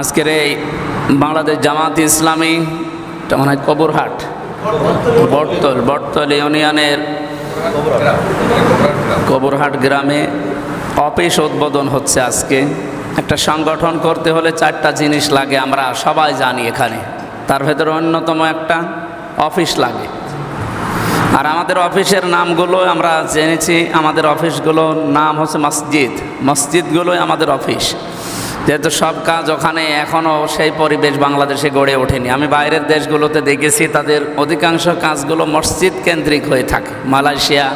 আজকের এই বাংলাদেশ জামাত ইসলামী, এটা মনে হয় কবরহাট, বটতল বটতল ইউনিয়নের কবরহাট গ্রামে অফিস উদ্বোধন হচ্ছে আজকে। একটা সংগঠন করতে হলে চারটা জিনিস লাগে, আমরা সবাই জানি এখানে। তার ভেতরে অন্যতম একটা অফিস লাগে। আর আমাদের অফিসের নামগুলো আমরা জেনেছি, আমাদের অফিসগুলোর নাম হচ্ছে মসজিদ। মসজিদগুলোই আমাদের অফিস। যেহেতু সব কাজ ওখানে এখনও সেই পরিবেশ বাংলাদেশে গড়ে ওঠেনি। আমি বাইরের দেশগুলোতে দেখেছি তাদের অধিকাংশ কাজগুলো মসজিদ কেন্দ্রিক হয়ে থাকে। মালয়েশিয়া,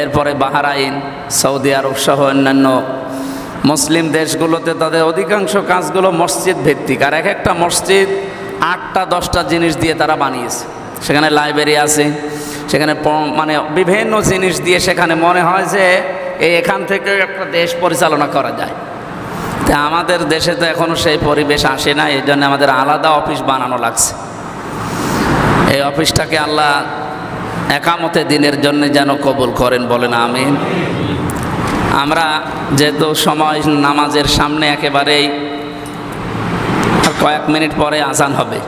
এরপরে বাহারাইন, সৌদি আরব সহ অন্যান্য মুসলিম দেশগুলোতে তাদের অধিকাংশ কাজগুলো মসজিদ ভিত্তিক। আর এক একটা মসজিদ আটটা, দশটা জিনিস দিয়ে তারা বানিয়েছে। সেখানে লাইব্রেরি আছে, সেখানে মানে বিভিন্ন জিনিস দিয়ে সেখানে মনে হয় যে এখান থেকে একটা দেশ পরিচালনা করা যায়। তা আমাদের দেশে তো এখনও সেই পরিবেশ আসে না, এই জন্য আমাদের আলাদা অফিস বানানো লাগছে। এই অফিসটাকে আল্লাহ একামতে দিনের জন্য যেন কবুল করেন বলেন, আমিন। আমরা যেহেতু সময় নামাজের সামনে একেবারেই কয়েক মিনিট পরে আজান হবে,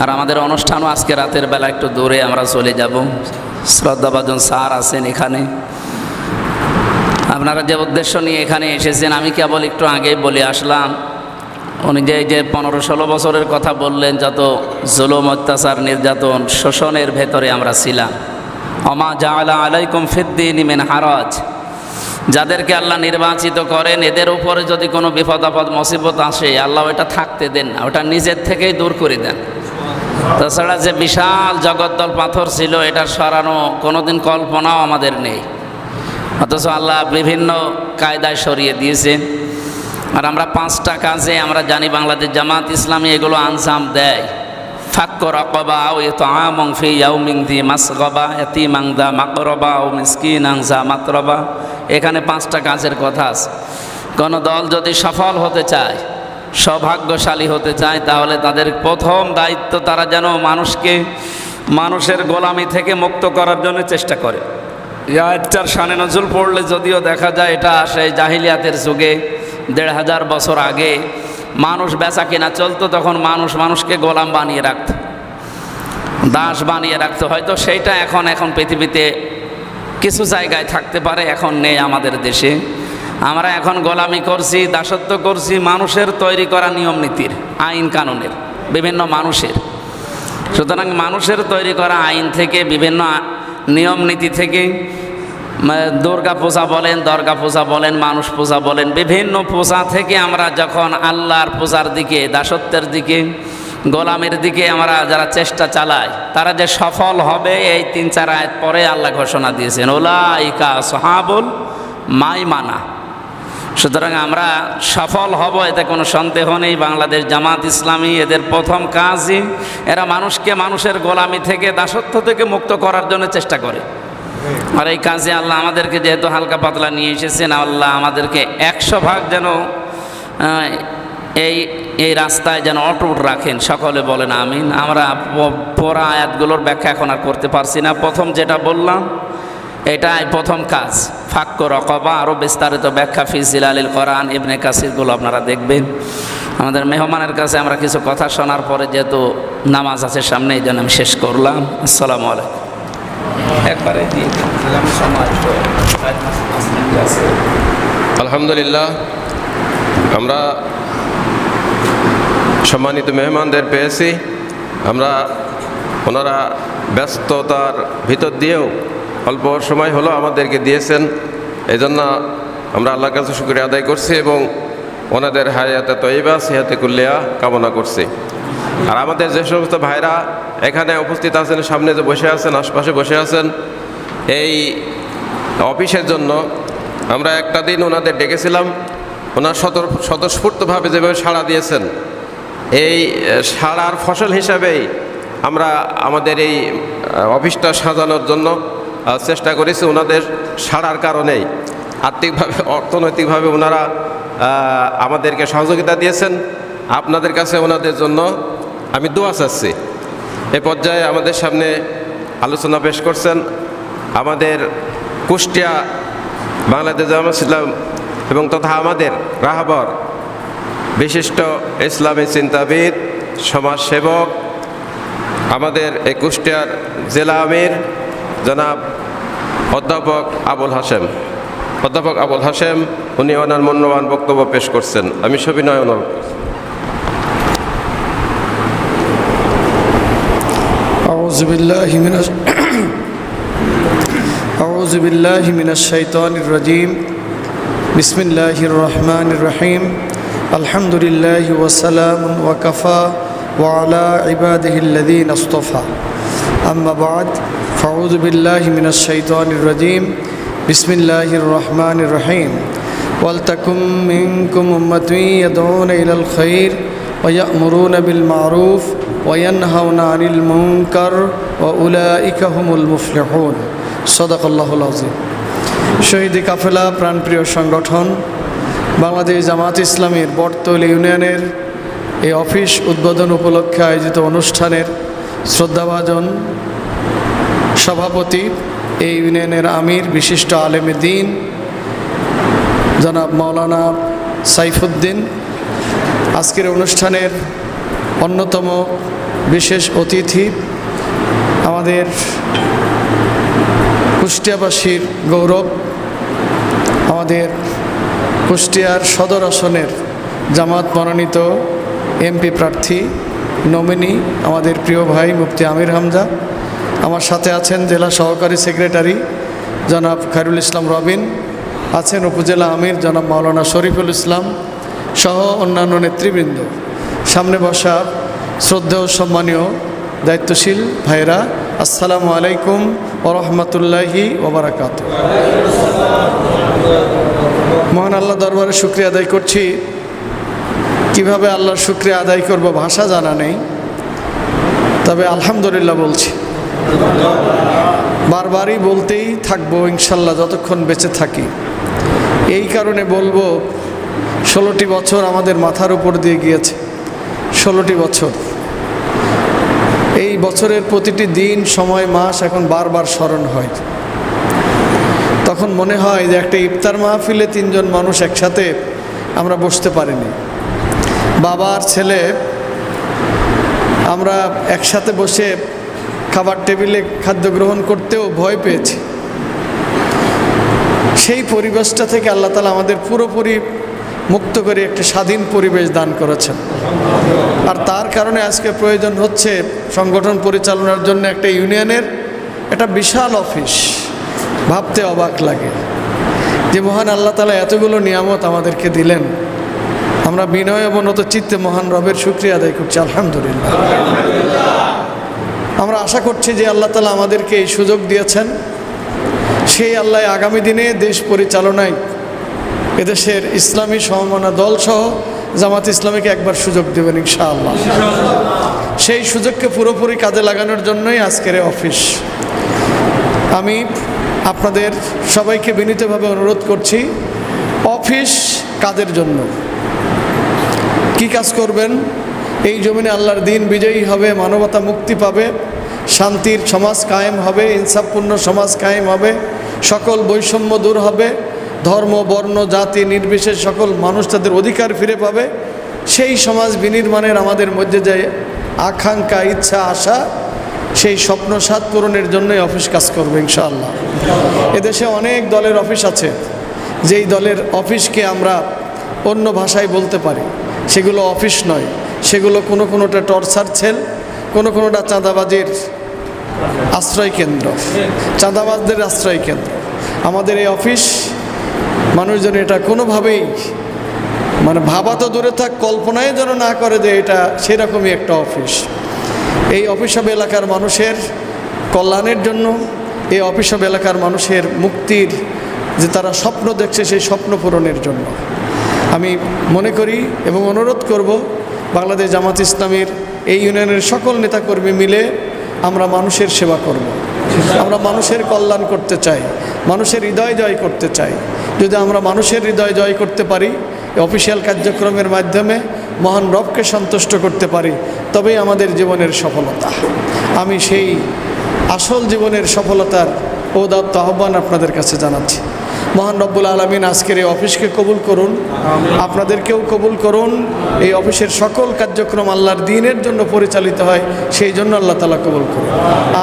আর আমাদের অনুষ্ঠানও আজকে রাতের বেলা একটু দূরে, আমরা চলে যাব। শ্রদ্ধাভাজন স্যার আছেন এখানে। আপনারা যে উদ্দেশ্য নিয়ে এখানে এসেছেন, আমি কেবল একটু আগেই বলে আসলাম। উনি যে যে পনেরো ষোলো বছরের কথা বললেন, যত জুলুম, অত্যাচার, নির্যাতন, শোষণের ভেতরে আমরা ছিলাম। অমা জাআলা আলাইকুম ফিদ্দিন মিন হারাজ। যাদেরকে আল্লাহ নির্বাচিত করেন, এদের উপরে যদি কোনো বিপদ আপদ, মুসিবত আসে, আল্লাহ ওটা থাকতে দেন না, ওটা নিজের থেকেই দূর করে দেন। তাছাড়া যে বিশাল জগদ্দল পাথর ছিল, এটা সরানো কোনোদিন কল্পনাও আমাদের নেই। অথচ আল্লাহ বিভিন্ন কায়দায় সরিয়ে দিয়েছেন। আর আমরা পাঁচটা কাজে আমরা জানি বাংলাদেশ জামাত ইসলামী এগুলো আনসাম দেয়। ফাক্ক রকবা ও এত আমং ফি ইয়াউমিং দি মাসগবা এতি মাংদা মাকরবা ও মিসকিন আংসা মাতরবা। এখানে পাঁচটা কাজের কথা আছে। কোনো দল যদি সফল হতে চায়, সৌভাগ্যশালী হতে চায়, তাহলে তাদের প্রথম দায়িত্ব তারা যেন মানুষকে, মানুষের গোলামি থেকে মুক্ত করার জন্য চেষ্টা করে। ইয়ারটার শানে নজুল পড়লে যদিও দেখা যায় এটা সেই জাহিলিয়াতের যুগে, দেড় হাজার বছর আগে মানুষ বেচা কিনা চলতো, তখন মানুষ মানুষকে গোলাম বানিয়ে রাখত। দাস বানিয়ে রাখতো। হয়তো সেইটা এখন এখন পৃথিবীতে কিছু জায়গায় থাকতে পারে, এখন নেই আমাদের দেশে। আমরা এখন গোলামি করছি, দাসত্ব করছি, মানুষের তৈরি করা নিয়ম নীতির, আইন কানুনের, বিভিন্ন মানুষের। সুতরাং মানুষের তৈরি করা আইন থেকে বিভিন্ন নিয়ম নীতি থেকে দুর্গা পূজা বলেন, দর্গা পূজা বলেন, মানুষ পূজা বলেন, বিভিন্ন পূজা থেকে আমরা যখন আল্লাহর পূজার দিকে, দাসত্বের দিকে, গোলামের দিকে আমরা যারা চেষ্টা চালাই, তারা যে সফল হবে, এই তিন চার আয়াত পরে আল্লাহ ঘোষণা দিয়েছেন ওলা ইকা সহাবুল মাই মানা সুতরাং আমরা সফল হব, এতে কোনো সন্দেহ নেই। বাংলাদেশ জামাত ইসলামী, এদের প্রথম কাজই এরা মানুষকে মানুষের গোলামি থেকে, দাসত্ব থেকে মুক্ত করার জন্য চেষ্টা করে। আর এই কাজে আল্লাহ আমাদেরকে যেহেতু হালকা পাতলা নিয়ে এসেছেন, আল্লাহ আমাদেরকে একশো ভাগ যেন এই এই রাস্তায় যেন অটুট রাখেন। সকলে বলেন আমিন। আমরা পড়া আয়াতগুলোর ব্যাখ্যা এখন আর করতে পারছি না। প্রথম যেটা বললাম এটাই প্রথম কাজ। ফাক্ক রকবা আরও বিস্তারিত ব্যাখ্যা ফিজিল আলীল কোরআন ইবনে কাসিরগুলো আপনারা দেখবেন। আমাদের মেহমানের কাছে আমরা কিছু কথা শোনার পরে যেহেতু নামাজ আছে সামনে, এই জন্য আমি শেষ করলাম। আসসালামু আলাইকুম। একবারে। আলহামদুলিল্লাহ। আমরা সম্মানিত মেহমানদের পেয়েছি। আমরা ওনারা ব্যস্ততার ভিতর দিয়েও অল্প সময় হলো আমাদেরকে দিয়েছেন। এই জন্য আমরা আল্লাহর কাছে শুক্রিয়া আদায় করছি এবং ওনাদের হায়াতে তৈবা সিহাতে কুল্লিয়া কামনা করছি। আর আমাদের যে সমস্ত ভাইরা এখানে উপস্থিত আছেন, সামনে যে বসে আছেন, আশপাশে বসে আছেন, এই অফিসের জন্য আমরা একটা দিন ওনাদের ডেকেছিলাম। ওনার সতর, স্বতঃস্ফূর্তভাবে যেভাবে সাড়া দিয়েছেন, এই সাড়ার ফসল হিসাবেই আমরা আমাদের এই অফিসটা সাজানোর জন্য চেষ্টা করেছি ওনাদের সাড়ার কারণেই। আর্থিকভাবে, অর্থনৈতিকভাবে ওনারা আমাদেরকে সহযোগিতা দিয়েছেন। আপনাদের কাছে ওনাদের জন্য আমি দোয়া চাচ্ছি। এ পর্যায়ে আমাদের সামনে আলোচনা পেশ করছেন আমাদের কুষ্টিয়া বাংলাদেশ জামাত ইসলাম এবং তথা আমাদের রাহাবর বিশিষ্ট ইসলামী চিন্তাবিদ, সমাজসেবক, আমাদের এই কুষ্টিয়ার জেলা আমির জনাব অধ্যাপক আবুল হাসেম অধ্যাপক আবুল হাসেম উনি ওনার মূল্যবান বক্তব্য পেশ করছেন আমি সবিনয় অনুরোধ করছি। أعوذ بالله من الش... أعوذ بالله من الشيطان الرجيم بسم الله الرحمن الرحيم الحمد لله وسلام وكفى وعلى عباده الذين اصطفى أما بعد فأعوذ بالله من الشيطان الرجيم بسم الله الرحمن الرحيم ولتكن منكم أمة يدعون إلى الخير ويأمرون بالمعروف وينهون عن المنكر وأولئك هم المفلحون صدق الله العظيم শহীদি কাফেলা প্রাণপ্রিয় সংগঠন বাংলাদেশ জামাত ইসলামীর বটতল ইউনিয়নের এই অফিস উদ্বোধন উপলক্ষে আয়োজিত অনুষ্ঠানের শ্রদ্ধাভাজন সভাপতি, এই ইউনিয়নের আমির, বিশিষ্ট আলেম দিন, জনাব মৌলানা সাইফুদ্দিন। আজকের অনুষ্ঠানের অন্যতম বিশেষ অতিথি আমাদের কুষ্টিয়াবাসীর গৌরব, আমাদের কুষ্টিয়ার সদর আসনের জামাত মনোনীত এমপি প্রার্থী নমিনি আমাদের প্রিয় ভাই মুফতি আমির হামজা। আমার সাথে আছেন জেলা সহকারী সেক্রেটারি জনাব খায়রুল ইসলাম রবিন, আছেন উপজেলা আমির জনাব মাওলানা শরীফুল ইসলাম সহ অন্যান্য নেতৃবৃন্দ। সামনে বসা শ্রদ্ধেয় সম্মানীয় দায়িত্বশীল ভাইরা আসসালামু আলাইকুম ওরহমতুল্লাহি ওবরাকাত মহান আল্লাহ দরবারে শুক্রিয়া আদায় করছি। কীভাবে আল্লাহর শুক্রিয়া আদায় করব ভাষা জানা নেই, তবে আলহামদুলিল্লাহ বলছি। বারবারই বলতেই থাকব, ইনশাল্লাহ যতক্ষণ বেঁচে থাকি। এই কারণে বলব, ষোলোটি বছর আমাদের মাথার উপর দিয়ে গিয়েছে। ষোলোটি বছর। এই বছরের প্রতিটি দিন, সময়, মাস এখন বারবার স্মরণ হয়। তখন মনে হয় যে একটা ইফতার মাহফিলে তিনজন মানুষ একসাথে আমরা বসতে পারিনি। বাবার ছেলে, আমরা একসাথে বসে খাবার টেবিলে খাদ্য গ্রহণ করতেও ভয় পেয়েছি। সেই পরিবেশটা থেকে আল্লাহ তালা আমাদের পুরোপুরি মুক্ত করে একটি স্বাধীন পরিবেশ দান করেছেন। আর তার কারণে আজকে প্রয়োজন হচ্ছে সংগঠন পরিচালনার জন্য একটা ইউনিয়নের একটা বিশাল অফিস। ভাবতে অবাক লাগে যে মহান আল্লাহ তালা এতগুলো নিয়ামত আমাদেরকে দিলেন। আমরা বিনয় অবনত চিত্তে মহান রবের শুক্রিয়া আদায় করছি, আলহামদুলিল্লাহ। আমরা আশা করছি যে আল্লাহ তালা আমাদেরকে এই সুযোগ দিয়েছেন। সেই আল্লাহ আগামী দিনে দেশ পরিচালনায় এদেশের ইসলামী সমমনা দল সহ জামাত ইসলামীকে একবার সুযোগ দেবেন, ইনশাআল্লাহ। সেই সুযোগকে পুরোপুরি কাজে লাগানোর জন্যই আজকের অফিস। আমি আপনাদের সবাইকে বিনীতভাবে অনুরোধ করছি, অফিস কাদের জন্য? কি কাজ করবেন? এই জমিনে আল্লাহর দিন বিজয়ী হবে, মানবতা মুক্তি পাবে, শান্তির সমাজ কায়েম হবে, ইনসাফপূর্ণ সমাজ কায়েম হবে, সকল বৈষম্য দূর হবে, ধর্ম, বর্ণ, জাতি নির্বিশেষ সকল মানুষ তাদের অধিকার ফিরে পাবে। সেই সমাজ বিনির্মাণের আমাদের মধ্যে যে আকাঙ্ক্ষা, ইচ্ছা, আশা, সেই স্বপ্ন সাত পূরণের জন্যই অফিস কাজ করবে ইনশাআল্লাহ। এদেশে অনেক দলের অফিস আছে, যেই দলের অফিসকে আমরা অন্য ভাষায় বলতে পারি। সেগুলো অফিস নয়। সেগুলো কোনো কোনোটা টর্চার সেল, কোনো কোনোটা চাঁদাবাজির আশ্রয় কেন্দ্র। চাঁদাবাজদের আশ্রয় কেন্দ্র। আমাদের এই অফিস, মানুষজন এটা কোনোভাবেই মানে ভাবা তো দূরে থাক কল্পনায় যেন না করে যে এটা সেরকমই একটা অফিস। এই অফিস অফ এলাকার মানুষের কল্যাণের জন্য, এই অফিস অফ এলাকার মানুষের মুক্তির যে তারা স্বপ্ন দেখছে সেই স্বপ্ন পূরণের জন্য। আমি মনে করি এবং অনুরোধ করব বাংলাদেশ জামাত ইসলামের এই ইউনিয়নের সকল নেতাকর্মী মিলে আমরা মানুষের সেবা করব। আমরা মানুষের কল্যাণ করতে চাই, মানুষের হৃদয় জয় করতে চাই। যদি আমরা মানুষের হৃদয় জয় করতে পারি, অফিসিয়াল কার্যক্রমের মাধ্যমে মহান রবকে সন্তুষ্ট করতে পারি, তবেই আমাদের জীবনের সফলতা। আমি সেই আসল জীবনের সফলতার ও ওদাত্ত আহ্বান আপনাদের কাছে জানাচ্ছি। মহান রব্বুল আলমিন আজকের এই অফিসকে কবুল করুন। আপনাদেরকেও কবুল করুন। এই অফিসের সকল কার্যক্রম আল্লাহর দিনের জন্য পরিচালিত হয়, সেই জন্য আল্লাহ তালা কবুল করুন।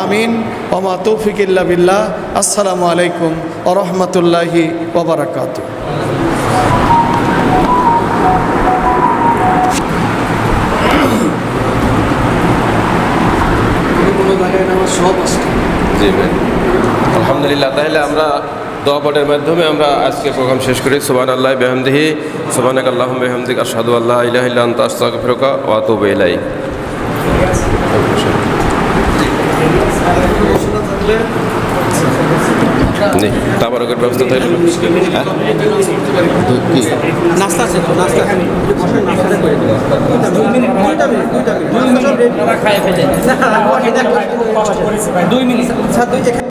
আমিন। ওমা তৌফিক ইল্লা বিল্লাহ। আসসালামু আলাইকুম ও রহমতুল্লাহি আলহামদুলিল্লাহ, তাহলে আমরা দোয়া পাঠের মাধ্যমে আমরা আজকে প্রোগ্রাম শেষ করি। সুবান আল্লাহ বেহামদিহি সুবান আল্লাহ বেহামদিক আসাদু আল্লাহ ইলাহ ইল্লা আন্তা আস্তাগফিরুকা ওয়া আতুবু ইলাইক। জি তাবারকের ব্যবস্থা থাকলে। হ্যাঁ নাস্তা আছে তো নাস্তা নাস্তা করে দুই মিনিট